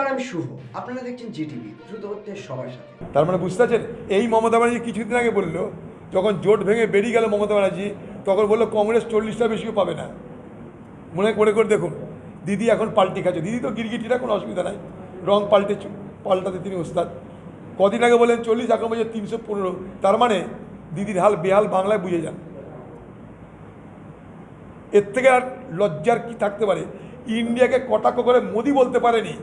নমস্কার আমি শুভ। আপনারা দেখছেন জিটিভি দ্রুত হচ্ছে সবার সাথে। তার মানে বুঝতে পারছেন? এই মমতা ব্যানার্জি কিছুদিন আগে বলল, যখন জোট ভেঙে বেরিয়ে গেল মমতা ব্যানার্জি, তখন বলল কংগ্রেস চল্লিশটা বেশিও পাবে না। মনে করে করে দেখুন, দিদি এখন পাল্টি খাচ্ছে। দিদি তো গিরগিটিরা, কোনো অসুবিধা নাই। রং পাল্টে পাল্টাতে তিনি ওস্তাদ। কদিন আগে বলেন চল্লিশ এখন বলছে তিনশো পনেরো। তার মানে দিদির হাল বেহাল বাংলায় বুঝে যান। এর থেকে আর লজ্জার কি থাকতে পারে? ইন্ডিয়াকে কটাক্ষ করে মোদি বলতে পারেনি।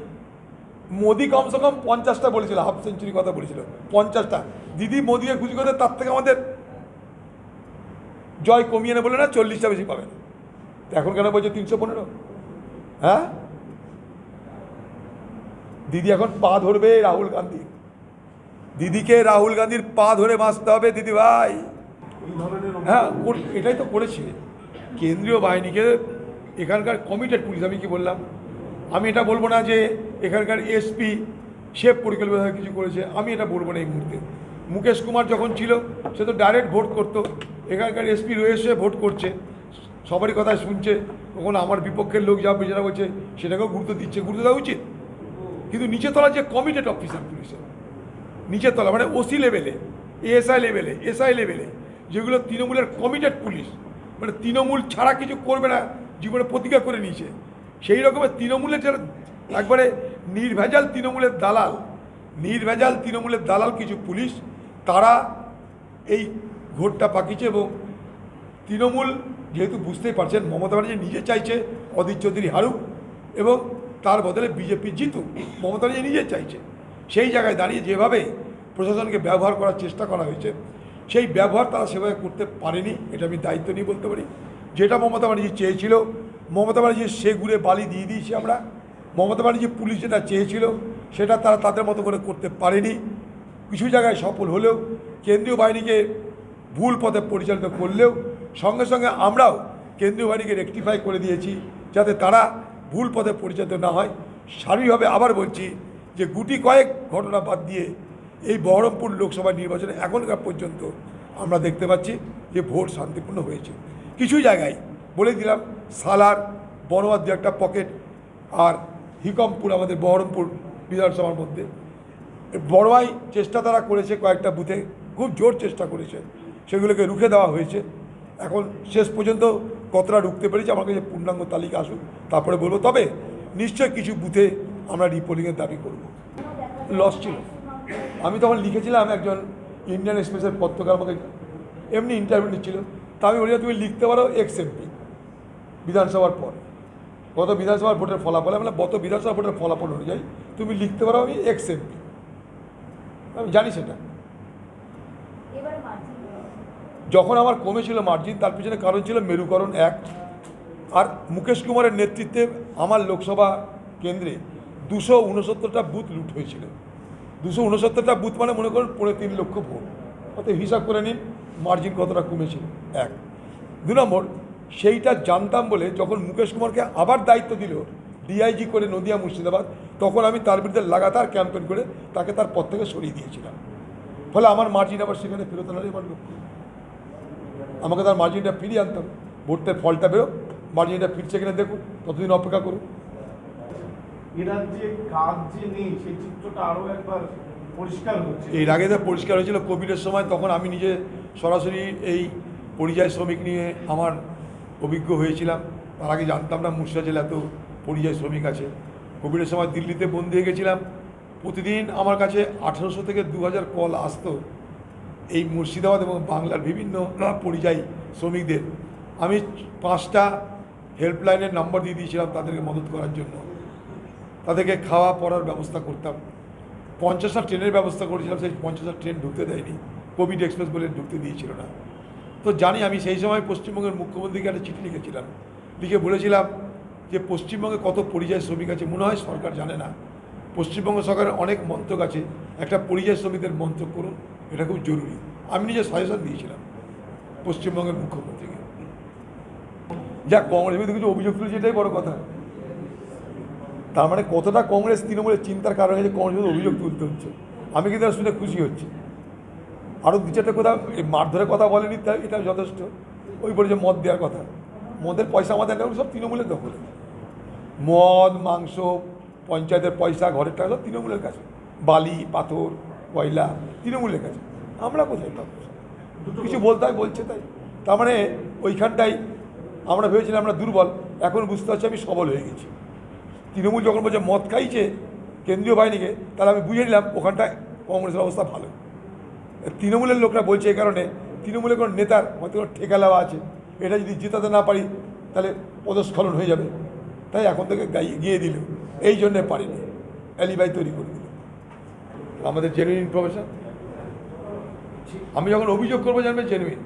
মোদি কমসে কম পঞ্চাশটা বলেছিল হাফ সেঞ্চুরি কথা বলেছিল পঞ্চাশটা। দিদি মোদিকে খুশি করে তার থেকে আমাদের জয় কমিয়ে না বলে না চল্লিশটা বেশি পাবেন তো এখন কেন বলছে তিনশো পনেরো? হ্যাঁ? দিদি এখন পা ধরবে রাহুল গান্ধী। দিদিকে রাহুল গান্ধীর পা ধরে বাঁচতে হবে দিদি ভাই। হ্যাঁ এটাই তো করেছে। কেন্দ্রীয় বাহিনীকে এখানকার কমিটেড পুলিশ আমি কি বললাম? আমি এটা বলব না যে এখানকার এসপি, সে পরিকল্পিত কিছু করেছে, আমি এটা বলব না এই মুহূর্তে। মুকেশ কুমার যখন ছিল, সে তো ডাইরেক্ট ভোট করতো। এখানকার এসপি রয়েছে ভোট করছে। সবারই কথা শুনছে। তখন আমার বিপক্ষের লোক যা বিচারা করছে, সেটাকেও গুরুত্ব দিচ্ছে। গুরুত্ব দেওয়া উচিত। কিন্তু নিচে তলা যে কমিটেড অফিসার পুলিশের নিচের তলা মানে ওসি লেভেলে এএসআই লেভেলে এসআই লেভেলে যেগুলো তৃণমূলের কমিটেড পুলিশ মানে তৃণমূল ছাড়া কিছু করবে না, জীবনে প্রতিজ্ঞা করে নিয়েছে। সেই রকমের তৃণমূলের যারা একবারে নির্ভেজাল তৃণমূলের দালাল, নির্ভেজাল তৃণমূলের দালাল কিছু পুলিশ, তারা এই ঘোরটা পাকিয়েছে এবং তৃণমূল যেহেতু বুঝতেই পারছেন, মমতা ব্যানার্জি নিজে চাইছে অধীর চৌধুরী হারুক এবং তার বদলে বিজেপি জিতুক, মমতা ব্যানার্জি নিজে চাইছে। সেই জায়গায় দাঁড়িয়ে যেভাবে প্রশাসনকে ব্যবহার করার চেষ্টা করা হয়েছে, সেই ব্যবহার তারা সেভাবে করতে পারেনি, এটা আমি দায়িত্ব নিয়ে বলতে পারি। যেটা মমতা ব্যানার্জি চেয়েছিল মমতা ব্যানার্জি সে ঘুরে বালি দিয়ে দিয়েছি আমরা। মমতা ব্যানার্জি পুলিশ যেটা চেয়েছিল, সেটা তারা তাদের মতো করে করতে পারেনি। কিছু জায়গায় সফল হলেও, কেন্দ্রীয় বাহিনীকে ভুল পথে পরিচালিত করলেও, সঙ্গে সঙ্গে আমরাও কেন্দ্রীয় বাহিনীকে রেকটিফাই করে দিয়েছি, যাতে তারা ভুল পথে পরিচালিত না হয়। স্বাভাবিকভাবে আবার বলছি যে গুটি কয়েক ঘটনা বাদ দিয়ে, এই বহরমপুর লোকসভা নির্বাচনে এখনকার পর্যন্ত আমরা দেখতে পাচ্ছি যে ভোট শান্তিপূর্ণ হয়েছে। কিছু জায়গায় বলে দিলাম, সালার বড়োয়ার দু একটা পকেট আর হিকমপুর, আমাদের বহরমপুর বিধানসভার মধ্যে। বড়োয়াই চেষ্টা তারা করেছে কয়েকটা বুথে, খুব জোর চেষ্টা করেছে, সেগুলোকে রুখে দেওয়া হয়েছে। এখন শেষ পর্যন্ত কতটা রুখতে পেরেছি আমার কাছে পূর্ণাঙ্গ তালিকা আসুক, তারপরে বলব। তবে নিশ্চয় কিছু বুথে আমরা রিপোর্টিংয়ের দাবি করব। লস ছিল। আমি তখন লিখেছিলাম একজন ইন্ডিয়ান এক্সপ্রেসের পত্রকার আমাকে, এমনি ইন্টারভিউ নিচ্ছিল। তা আমি বলি, তুমি লিখতে পারো এক্স এমপি বিধানসভার পর। গত বিধানসভার ভোটের ফলাফল বললাম, গত বিধানসভা ভোটের ফলাফল অনুযায়ী তুমি লিখতে পারো আমি এক্স এমপি আমি জানি সেটা। যখন আমার কমেছিল মার্জিন তার পিছনে কারণ ছিল মেরুকরণ অ্যাক্ট আর মুকেশ কুমারের নেতৃত্বে আমার লোকসভা কেন্দ্রে দুশো উনসত্তরটা বুথ লুট হয়েছিল। দুশো উনসত্তরটা বুথ মানে মনে করুন পৌনে তিন লক্ষ ভোট। অত হিসাব করে নিন মার্জিন কতটা কমেছিল? এক। দু নম্বর সেইটা জানতাম বলে যখন মুকেশ কুমারকে আবার দায়িত্ব দিল ডিআইজি করে নদিয়া মুর্শিদাবাদ তখন আমি তার বিরুদ্ধে লাগাতার ক্যাম্পেন করে তাকে তার পদ থেকে সরিয়ে দিয়েছিলাম। ফলে আমার মার্জিন আবার সেখানে ফেরত আনারই আমার লক্ষ্য। আমাকে তার মার্জিনটা ফিরিয়ে আনতাম ভোটের ফলটা বেরো মার্জিনটা ফিরছে কিনা দেখুন ততদিন অপেক্ষা করুন এরা যে কাজ যে নেই সেই চিত্রটা আরও একবার পরিষ্কার এর আগে তো পরিষ্কার হয়েছিল কোভিডের সময় তখন আমি নিজে সরাসরি এই পরিযায়ী শ্রমিক নিয়ে আমার অভিজ্ঞ হয়েছিলাম। তার আগে জানতাম না মুর্শিদা জেলা এত পরিযায়ী শ্রমিক আছে। কোভিডের সময় দিল্লিতে বন্দি হয়ে গেছিলাম। প্রতিদিন আমার কাছে আঠেরোশো থেকে দু হাজার কল আসতো এই মুর্শিদাবাদ এবং বাংলার বিভিন্ন পরিযায়ী শ্রমিকদের। আমি পাঁচটা হেল্পলাইনের নাম্বার দিয়ে দিয়েছিলাম তাদেরকে মদত করার জন্য। তাদেরকে খাওয়া, পড়ার ব্যবস্থা করতাম। পঞ্চাশটা ট্রেনের ব্যবস্থা করেছিলাম, সেই পঞ্চাশটা ট্রেন ঢুকতে দেয়নি। কোভিড এক্সপ্রেস বলে ঢুকতে দিয়েছিল না। তো জানি, আমি সেই সময় পশ্চিমবঙ্গের মুখ্যমন্ত্রীকে একটা চিঠি লিখেছিলাম। লিখে বলেছিলাম যে, পশ্চিমবঙ্গে কত পরিযায়ী শ্রমিক আছে? মনে হয় সরকার জানে না। পশ্চিমবঙ্গ সরকারের অনেক মন্ত্রক আছে। একটা পরিযায়ী শ্রমিকদের মন্ত্রক করুন, এটা খুব জরুরি। আমি নিজে সাজেশন দিয়েছিলাম পশ্চিমবঙ্গের মুখ্যমন্ত্রীকে। যা কংগ্রেস বিরুদ্ধে কিছু অভিযোগ তুলেছে, এটাই বড় কথা। তার মানে কতটা কংগ্রেস তৃণমূলের চিন্তার কারণে যে কংগ্রেস অভিযোগ তুলতে হচ্ছে। আমি কিন্তু শুনে খুশি হচ্ছি। আরও দু চারটে কথা মারধরের কথা বলেনি তাই এটা যথেষ্ট। ওই বলে যে মদ দেওয়ার কথা। মদের পয়সা আমাদের নেই সব তৃণমূলের দখলে। মদ, মাংস, পঞ্চায়েতের পয়সা, ঘরের টাকা, সব তৃণমূলের কাছে। বালি, পাথর, কয়লা, তৃণমূলের কাছে। আমরা কোথায় পাবো? কিছু বলতে হয়, বলছে তাই। তার মানে ওইখানটাই আমরা ভেবেছিলাম আমরা দুর্বল, এখন বুঝতে পারছি আমি সবল হয়ে গেছি। তৃণমূল যখন বলছে, মদ খাইছে কেন্দ্রীয় বাহিনীকে, তাহলে আমি বুঝে নিলাম ওখানটায় কংগ্রেসের অবস্থা ভালো। তৃণমূলের লোকরা বলছে এই কারণে তৃণমূলের কোনো নেতার হয়তো কোনো ঠেকা আছে। এটা যদি জেতাতে না পারি তাহলে পদস্খলন হয়ে যাবে। তাই এখন থেকে গাই গিয়ে দিল। এই জন্যে পারিনি। অ্যালিবাই তৈরি করে দিল। আমাদের জেনুইন ইনফরমেশন আমি যখন অভিযোগ করব জানবে জেনুইন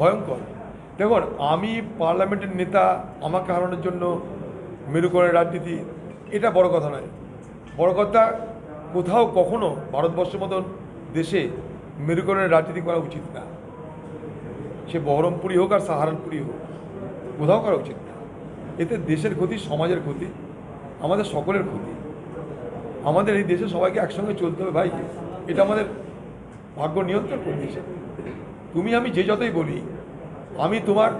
ভয়ঙ্কর। দেখুন, আমি পার্লামেন্টের নেতা, আমাকে হারানোর জন্য মেরুকরণের রাজনীতি, এটা বড় কথা নয়। বড় কথা, কোথাও কখনো ভারতবর্ষের মতন দেশে মেরুকরণের রাজনীতি করা উচিত না। সে বহরমপুরি হোক আর সাহারানপুরি হোক, কোথাও করা উচিত না। এতে দেশের ক্ষতি, সমাজের ক্ষতি, আমাদের সকলের ক্ষতি। আমাদের এই দেশে সবাইকে একসঙ্গে চলতে হবে, ভাই। এটা আমাদের ভাগ্য নিয়ন্ত্রণ করে দিয়েছে তুমি, আমি যে যতই বলি আমি তোমার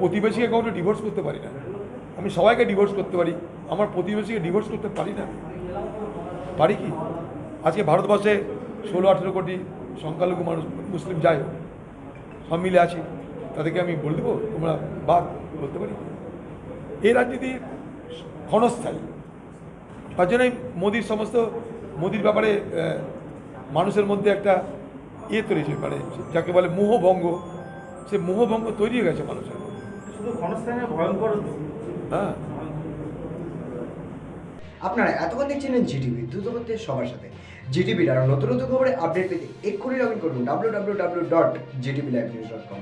প্রতিবেশীকে কখনো ডিভোর্স করতে পারি না। আমি সবাইকে ডিভোর্স করতে পারি, আমার প্রতিবেশীকে ডিভোর্স করতে পারি না। পারি কি? আজকে ভারতবর্ষে ষোলো, আঠেরো কোটি সংখ্যালঘু মানুষ, মুসলিম যাই হোক, সব মিলে আছি। তাদেরকে আমি বলে দেবো, তোমরা বাদ, বলতে পারি এই রাজনীতি ক্ষণস্থায়ী। তার জন্যই মোদির সমস্ত, মোদির ব্যাপারে মানুষের মধ্যে একটা ইয়ে তৈরি মানে যাকে বলে মোহভঙ্গ। সে মোহভঙ্গ তৈরি হয়ে গেছে মানুষের ভয়ঙ্কর হ্যাঁ। আপনারা এতক্ষণ দেখছিলেন জিটিভি দ্রুত করতে সবার সাথে। জিটিভির আরও নতুন নতুন খবরে আপডেট পেতে এক্ষুনি লগ ইন করুন W W W dot ZTV live news dot com